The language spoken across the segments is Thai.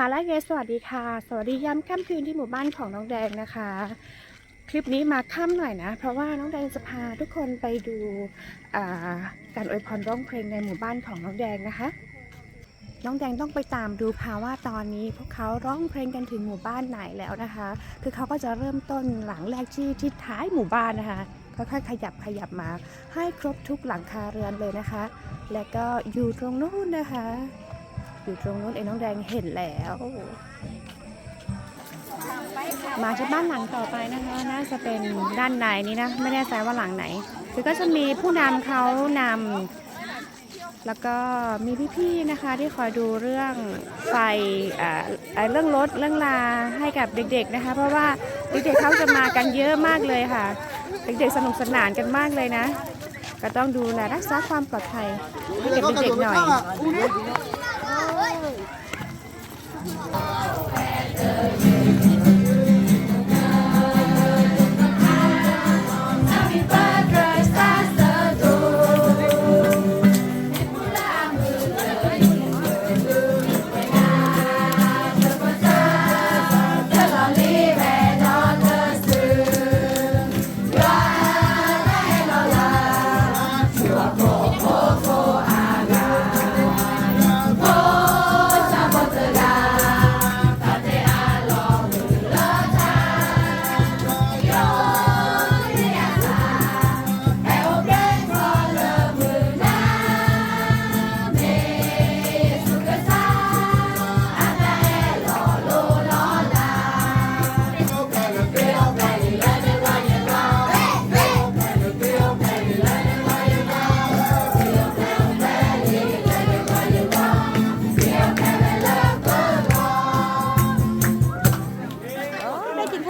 ค่ะและเกสวัสดีค่ะ สวัสดีย้ำค่ำคืนที่หมู่บ้านของน้องแดงนะคะ คลิปนี้มาค่ำหน่อยนะ เพราะว่าน้องแดงจะพาทุกคนไปดูการอวยพรร้องเพลงในหมู่บ้านของน้องแดงนะคะ น้องแดงต้องไปตามดูค่ะว่าตอนนี้พวกเขาร้องเพลงกันถึงหมู่บ้านไหนแล้วนะคะ คือเขาก็จะเริ่มต้นหลังแรกที่ที่ท้ายหมู่บ้านนะคะค่อยๆขยับขยับมาให้ครบทุกหลังคาเรือนเลยนะคะ และก็อยู่ตรงนู้นนะคะ อยู่ตรงนู้นเองน้องแดงเห็นแล้ว มาที่บ้านหลังต่อไปนะคะ น่าจะเป็นด้านในนี้นะ ไม่แน่ใจว่าหลังไหน คือก็จะมีผู้นำเขานำแล้วก็มีพี่ๆนะคะที่คอยดูเรื่องไฟเเรื่องรถเรื่องลาให้กับเด็กๆนะคะ เพราะว่าเด็กๆเขาจะมากันเยอะมากเลยค่ะ เด็กๆสนุกสนานกันมากเลยนะ ก็ต้องดูแลรักษาความปลอดภัยให้กับเด็กๆหน่อย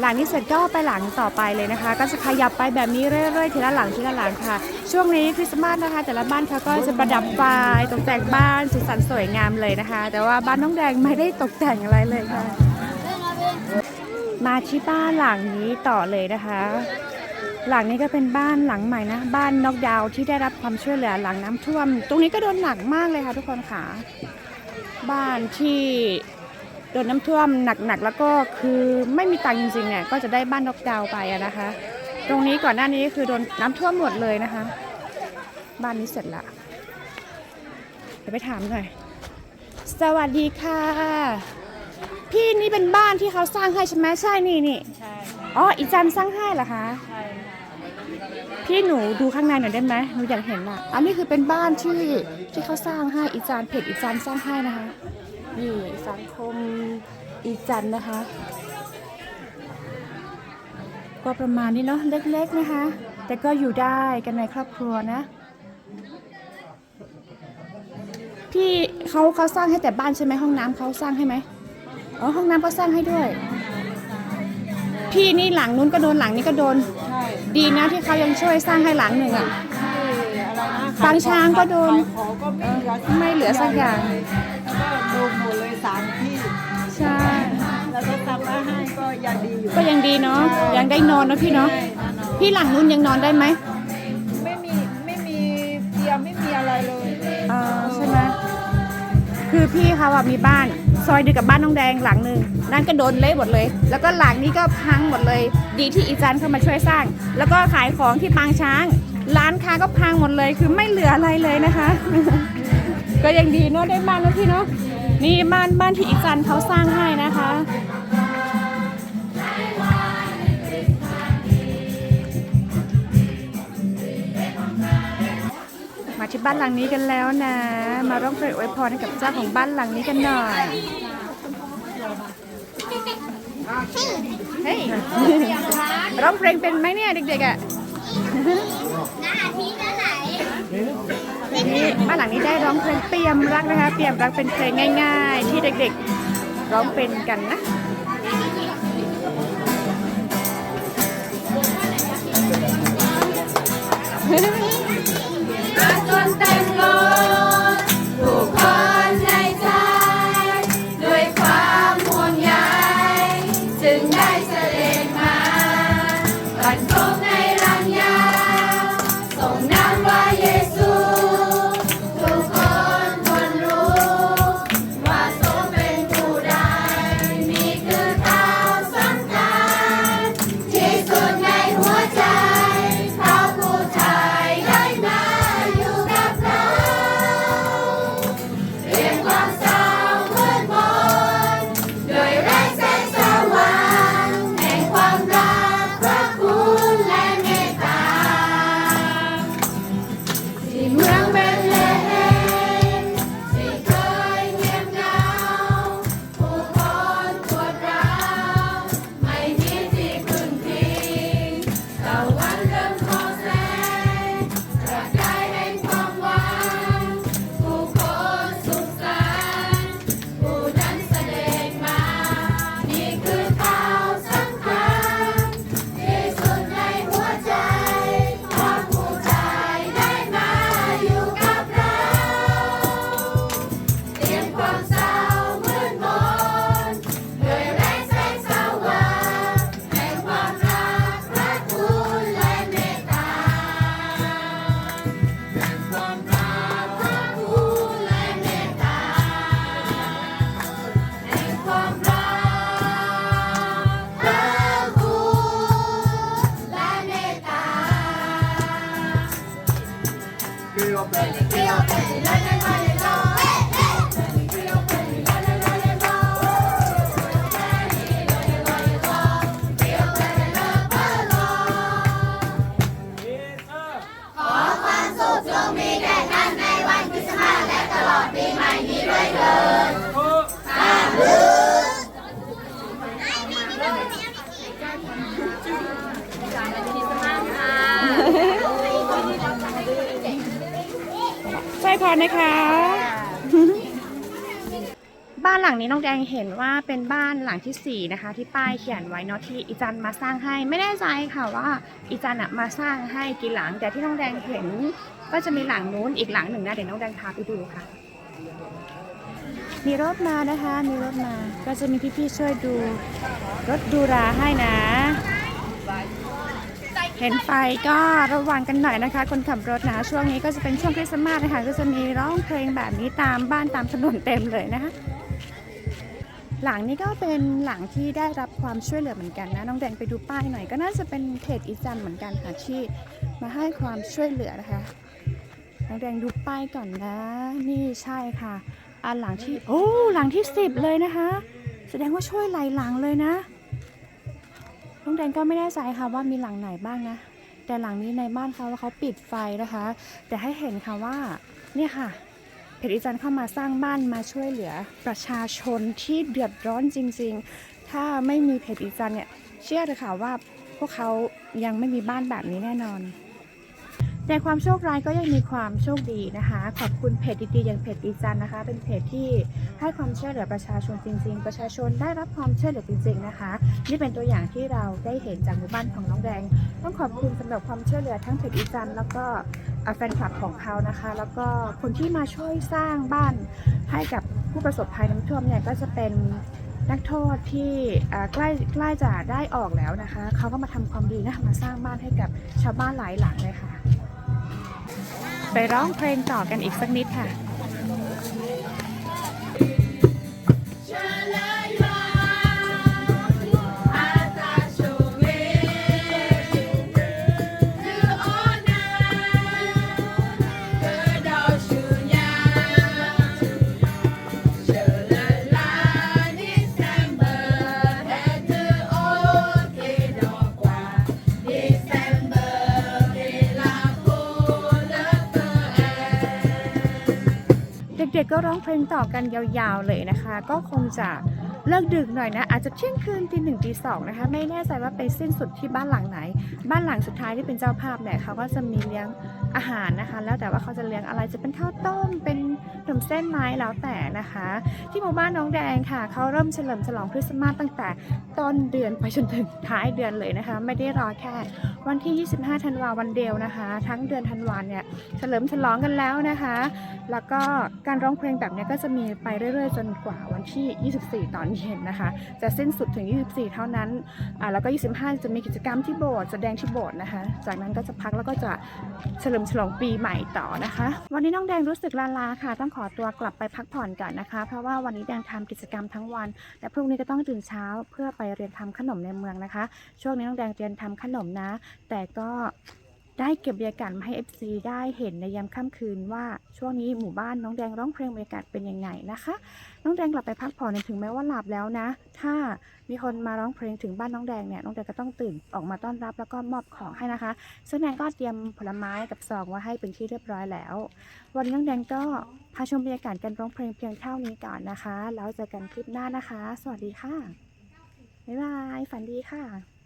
หลังนี้เสร็จก็ไปหลังต่อไปเลยนะคะ ก็จะขยับไปแบบนี้เรื่อยๆทีละหลังทีละหลังค่ะ ช่วงนี้คริสต์มาสนะคะ แต่ละบ้านเขาก็จะประดับไฟตกแต่งบ้านสุดสันสวยงามเลยนะคะ แต่ว่าบ้านน้องแดงไม่ได้ตกแต่งอะไรเลยค่ะ มาที่บ้านหลังนี้ต่อเลยนะคะ หลังนี้ก็เป็นบ้านหลังใหม่นะบ้านนอกดาวที่ได้รับความช่วยเหลือหลังน้ำท่วม ตรงนี้ก็โดนหนักมากเลยค่ะ ทุกคนค่ะ บ้านที่ โดนน้ำท่วมหนักๆแล้วก็คือไม่มีตังค์จริงๆเนี่ยก็จะได้บ้านนอกดาวน์ไปอะนะคะ ตรงนี้ก่อนหน้านี้คือโดนน้ำท่วมหมดเลยนะคะ บ้านนี้เสร็จละเดี๋ยวไปถามหน่อยสวัสดีค่ะ พี่นี่เป็นบ้านที่เขาสร้างให้ใช่ไหมใช่นี่นี่ใช่อ๋ออีจันสร้างให้เหรอคะใช่ค่ะพี่หนูดูข้างในหน่อยได้ไหมหนูอยากเห็นอะ อันนี้คือเป็นบ้านที่ที่เขาสร้างให้อีจานเพจอีจานสร้างให้นะคะ นี่สังคมอีจันนะคะ ก็ประมาณนี้เนาะเล็กๆนะคะ แต่ก็อยู่ได้กันในครอบครัวนะพี่เขาเขาสร้างให้แต่บ้านใช่ไหมห้องน้ำเขาสร้างให้ไหมอ๋อห้องน้ำก็สร้างให้ด้วย พี่นี่หลังนู้นก็โดนหลังนี้ก็โดนใช่ดีนะที่เขายังช่วยสร้างให้หลังหนึ่งอะที่อะไรนะปางช้างก็โดนขายของก็ไม่เหลือไม่เหลือสักอย่าง แล้วก็โดนหมดเลยสามที่ใช่ แล้วก็ทำมาให้ก็ยังดีอยู่ก็ยังดีเนาะยังได้นอนเนอะพี่เนาะพี่หลังนู้นยังนอนได้ไหมไม่มีไม่มีเตียงไม่มีอะไรเลยเออใช่ไหมคือพี่เขาอะมีบ้าน ซอยเดียวกับบ้านน้องแดงหลังหนึ่งนั่นก็โดนเละหมดเลย แล้วก็หลังนี้ก็พังหมดเลย ดีที่อีจันเข้ามาช่วยสร้าง แล้วก็ขายของที่ปางช้าง ร้านค้าก็พังหมดเลย คือไม่เหลืออะไรเลยนะคะ ก็ยังดีเนาะได้บ้านเนอะพี่เนาะ นี่บ้านบ้านที่อีจันเขาสร้างให้นะคะ มาที่บ้านหลังนี้กันแล้วนะ มาร้องเพลงอวยพรให้กับเจ้าของบ้านหลังนี้กันหน่อยเฮ้ยร้องเพลงเป็นไหมเนี่ยเด็กๆอะ บ้านหลังนี้ได้ร้องเพลงเปียมรักนะคะ เปียมรักเป็นเพลงง่าย ๆ ที่เด็กๆร้องเป็นกันนะจนแต่ ใช่พรนะคะ บ้านหลังนี้น้องแดงเห็นว่าเป็นบ้านหลังที่สี่นะคะ ที่ป้ายเขียนไว้เนาะที่อีจันมาสร้างให้ไม่แน่ใจค่ะว่าอีจันอะมาสร้างให้กี่หลัง แต่ที่น้องแดงเห็นก็จะมีหลังนู้นอีกหลังหนึ่งนะเดี๋ยวน้องแดงพาไปดูค่ะ มีรถมานะคะ มีรถมาก็จะมีพี่ๆช่วยดูรถดูราให้นะ เห็นไฟก็ระวังกันหน่อยนะคะ คนขับรถนะช่วงนี้ก็จะเป็นช่วงคริสต์มาสนะคะก็จะมีร้องเพลงแบบนี้ตามบ้านตามถนนเต็มเลยนะคะหลังนี้ก็เป็นหลังที่ได้รับความช่วยเหลือเหมือนกันนะน้องแดงไปดูป้ายหน่อยก็น่าจะเป็นเพจอีจันเหมือนกันค่ะที่มาให้ความช่วยเหลือนะคะน้องแดงดูป้ายก่อนนะนี่ใช่ค่ะอันหลังที่โอ้หลังที่สิบเลยนะคะ แสดงว่าช่วยหลายหลังเลยนะ น้องแดนก็ไม่แน่ใจค่ะว่ามีหลังไหนบ้างนะ แต่หลังนี้ในบ้านเขาเขาปิดไฟนะคะ แต่ให้เห็นค่ะว่าเนี่ยค่ะเพจอีจันเข้ามาสร้างบ้านมาช่วยเหลือประชาชนที่เดือดร้อนจริง ๆ ถ้าไม่มีเพจอีจันเนี่ยเชื่อเลยค่ะว่าพวกเขายังไม่มีบ้านแบบนี้แน่นอน แต่ความโชคร้ายก็ยังมีความโชคดีนะคะ ขอบคุณเพจดีๆอย่างเพจอีจันนะคะ เป็นเพจที่ให้ความช่วยเหลือประชาชนจริง ๆ ประชาชนได้รับความช่วยเหลือจริง ๆนะคะ นี่เป็นตัวอย่างที่เราได้เห็นจากหมู่บ้านของน้องแดง ต้องขอบคุณสำหรับความช่วยเหลือทั้งเพจอีจันแล้วก็แฟนคลับของเขานะคะ แล้วก็คนที่มาช่วยสร้างบ้านให้กับผู้ประสบภัยน้ำท่วมเนี่ยก็จะเป็นนักโทษที่ใกล้ใกล้จะได้ออกแล้วนะคะ เขาก็มาทำความดีนะคะมาสร้างบ้านให้กับชาวบ้านหลายหลังเลยค่ะ ไปร้องเพลงต่อกันอีกสักนิดค่ะ ก็ร้องเพลงต่อกันยาวๆเลยนะคะ ก็คงจะ เลิกดึกหน่อยนะ อาจจะเที่ยงคืนตีหนึ่งตีสองนะคะ ไม่แน่ใจว่าไปสิ้นสุดที่บ้านหลังไหน บ้านหลังสุดท้ายที่เป็นเจ้าภาพเนี่ยเขาก็จะมีเลี้ยงอาหารนะคะ แล้วแต่ว่าเขาจะเลี้ยงอะไรจะเป็นข้าวต้ม เป็นขนมเส้นไม้แล้วแต่นะคะ ที่หมู่บ้านน้องแดงค่ะเขาเริ่มเฉลิมฉลองคริสต์มาสตั้งแต่ต้นเดือนไปจนถึงท้ายเดือนเลยนะคะ ไม่ได้รอแค่วันที่ 25 ธันวาวันเดียวนะคะ ทั้งเดือนธันวาเนี่ยเฉลิมฉลองกันแล้วนะคะ แล้วก็การร้องเพลงแบบนี้ก็จะมีไปเรื่อยๆ จนกว่าวันที่ 24 ตอนเย็นนะคะ จะสิ้นสุดถึง 24 เท่านั้นอ่าแล้วก็ 25 จะมีกิจกรรมที่โบสถ์แสดงที่โบสถ์นะคะ จากนั้นก็จะพักแล้วก็จะเฉลิมฉลองปีใหม่ต่อนะคะ วันนี้น้องแดงรู้สึกลาๆค่ะ ต้องขอตัวกลับไปพักผ่อนก่อนนะคะ เพราะว่าวันนี้แดงทำกิจกรรมทั้งวัน และพรุ่งนี้ก็ต้องตื่นเช้าเพื่อไปเรียนทำขนมในเมืองนะคะ ช่วงนี้น้องแดงเรียนทำขนมนะ แต่ก็ ได้เก็บบรรยากาศมาให้ FC ได้เห็นในยามค่ำคืนว่าช่วงนี้หมู่บ้านน้องแดงร้องเพลงบรรยากาศเป็นยังไงนะคะ น้องแดงกลับไปพักผ่อนถึงแม้ว่าหลับแล้วนะ ถ้ามีคนมาร้องเพลงถึงบ้านน้องแดงเนี่ยน้องแดงก็ต้องตื่นออกมาต้อนรับแล้วก็มอบของให้นะคะซึ่งแดงก็เตรียมผลไม้กับซองไว้ให้เป็นที่เรียบร้อยแล้ว วันนี้น้องแดงก็พาชมบรรยากาศการร้องเพลงเพียงเท่านี้ก่อนนะคะ แล้วเจอกันคลิปหน้านะคะ สวัสดีค่ะบ๊ายบายฝันดีค่ะ